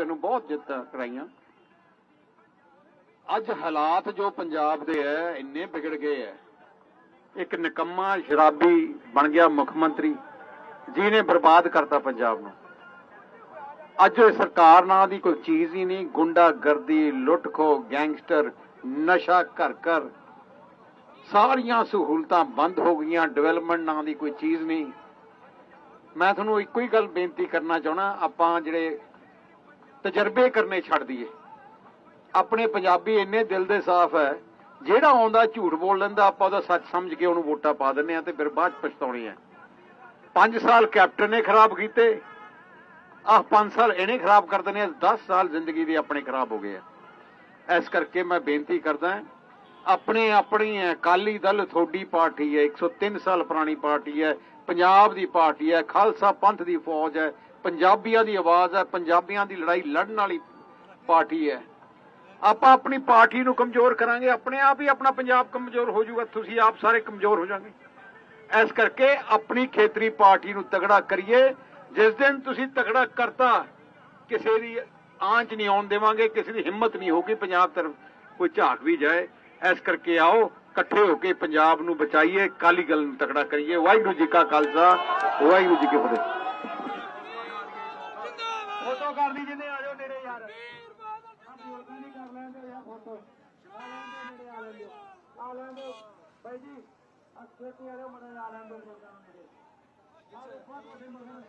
ਮੈਨੂੰ ਬਹੁਤ ਜਿੱਤਾਂ ਕਰਾਈਆਂ। ਅੱਜ ਹਾਲਾਤ ਜੋ ਪੰਜਾਬ ਦੇ ਐ, ਇੰਨੇ ਵਿਗੜ ਗਏ ਐ। ਇੱਕ ਨਿਕੰਮਾ ਸ਼ਰਾਬੀ ਬਣ ਗਿਆ ਮੁੱਖ ਮੰਤਰੀ, ਜਿਹਨੇ ਬਰਬਾਦ ਕਰਤਾ ਪੰਜਾਬ ਨੂੰ। ਅੱਜ ਇਹ ਸਰਕਾਰ ਨਾਂ ਦੀ ਕੋਈ ਚੀਜ਼ ਹੀ ਨਹੀਂ, ਗੁੰਡਾਗਰਦੀ ਲੁੱਟਖੋ ਗੈਂਗਸਟਰ, ਨਸ਼ਾ ਘਰ ਘਰ। ਸਾਰੀਆਂ ਸਹੂਲਤਾਂ ਬੰਦ ਹੋ ਗਈਆਂ, ਡਿਵੈਲਪਮੈਂਟ ਨਾਂ ਦੀ ਕੋਈ ਚੀਜ਼ ਨਹੀਂ। ਮੈਂ ਤੁਹਾਨੂੰ ਇੱਕੋ ਹੀ ਗੱਲ ਬੇਨਤੀ ਕਰਨਾ ਚਾਹਣਾ ਆਪਾਂ ਜਿਹੜੇ ਤਜਰਬੇ ਕਰਨੇ ਛੱਡ ਦਈਏ। ਆਪਣੇ ਪੰਜਾਬੀ ਇੰਨੇ ਦਿਲ ਦੇ ਸਾਫ਼ ਹੈ, ਜਿਹੜਾ ਆਉਂਦਾ ਝੂਠ ਬੋਲ ਲੈਂਦਾ, ਆਪਾਂ ਉਹਦਾ ਸੱਚ ਸਮਝ ਕੇ ਉਹਨੂੰ ਵੋਟਾਂ ਪਾ ਦਿੰਦੇ ਆ ਤੇ ਫਿਰ ਬਾਅਦ 'ਚ ਪਛਤਾਉਣੀ ਹੈ। 5 ਸਾਲ ਕੈਪਟਨ ਨੇ ਖਰਾਬ ਕੀਤੇ, ਆਹ 5 ਸਾਲ ਇਹਨੇ ਖਰਾਬ ਕਰ ਦਿੰਦੇ ਆ 10 ਸਾਲ ਜ਼ਿੰਦਗੀ ਦੇ ਆਪਣੇ ਖਰਾਬ ਹੋ ਗਏ ਆ। ਇਸ ਕਰਕੇ ਮੈਂ ਬੇਨਤੀ ਕਰਦਾ ਆਪਣੇ ਆਪਣੀ ਹੈ, ਅਕਾਲੀ ਦਲ ਤੁਹਾਡੀ ਪਾਰਟੀ ਹੈ 103 ਸਾਲ ਪੁਰਾਣੀ ਪਾਰਟੀ ਹੈ, ਪੰਜਾਬ ਦੀ ਪਾਰਟੀ ਹੈ, ਖਾਲਸਾ ਪੰਥ ਦੀ ਫੌਜ ਹੈ ਪੰਜਾਬੀਆਂ ਦੀ ਆਵਾਜ਼ ਹੈ, ਪੰਜਾਬੀਆਂ ਦੀ ਲੜਾਈ ਲੜਨ ਵਾਲੀ ਪਾਰਟੀ ਹੈ। ਆਪਾਂ ਆਪਣੀ ਪਾਰਟੀ ਨੂੰ ਕਮਜ਼ੋਰ ਕਰਾਂਗੇ, ਆਪਣੇ ਆਪ ਹੀ ਆਪਣਾ ਪੰਜਾਬ ਕਮਜ਼ੋਰ ਹੋ ਜਾਊਗਾ, ਤੁਸੀਂ ਆਪ ਸਾਰੇ ਕਮਜ਼ੋਰ ਹੋ ਜਾਗੇ ਇਸ ਕਰਕੇ ਆਪਣੀ ਖੇਤਰੀ ਪਾਰਟੀ ਨੂੰ ਤਗੜਾ ਕਰੀਏ। ਜਿਸ ਦਿਨ ਤੁਸੀਂ ਤਗੜਾ ਕਰਤਾ, ਕਿਸੇ ਦੀ ਆਂਚ ਨਹੀਂ ਆਉਣ ਦੇਵਾਂਗੇ, ਕਿਸੇ ਦੀ ਹਿੰਮਤ ਨਹੀਂ ਹੋਊਗੀ, ਪੰਜਾਬ ਤਰਫ ਕੋਈ ਝਾਕ ਵੀ ਜਾਏ। ਇਸ ਕਰਕੇ ਆਓ, ਇਕੱਠੇ ਹੋ ਕੇ ਪੰਜਾਬ ਨੂੰ ਬਚਾਈਏ ਕਾਲੀ ਗੱਲ ਨੂੰ ਤਗੜਾ ਕਰੀਏ। ਵਾਹਿਗੁਰੂ ਜੀ ਕਾ ਖਾਲਸਾ, ਵਾਹਿਗੁਰੂ ਜੀ ਕੀ ਫਤਿਹ। ਫੋਟੋ ਕਰਨੀ ਜਿੰਨੇ ਆ ਜਾਓ ਨੇੜੇ ਯਾਰ। ਦੀ ਕਰ ਲੈਂਦੇ ਯਾਰ ਫੋਟੋ। ਆ ਲੈਂਦੇ ਨੇੜੇ ਆ ਲੈਂਦੇ। ਆ ਲੈਂਦੇ। ਬਾਈ ਜੀ ਛੇਤੀ ਆ ਜਾਓ ਮੜਾ ਆ ਲੈਂਦੇ ਨੂੰ ਨੇੜੇ ਆ ਦੇਖੋ ਤੁਹਾਡੇ ਮਗਰ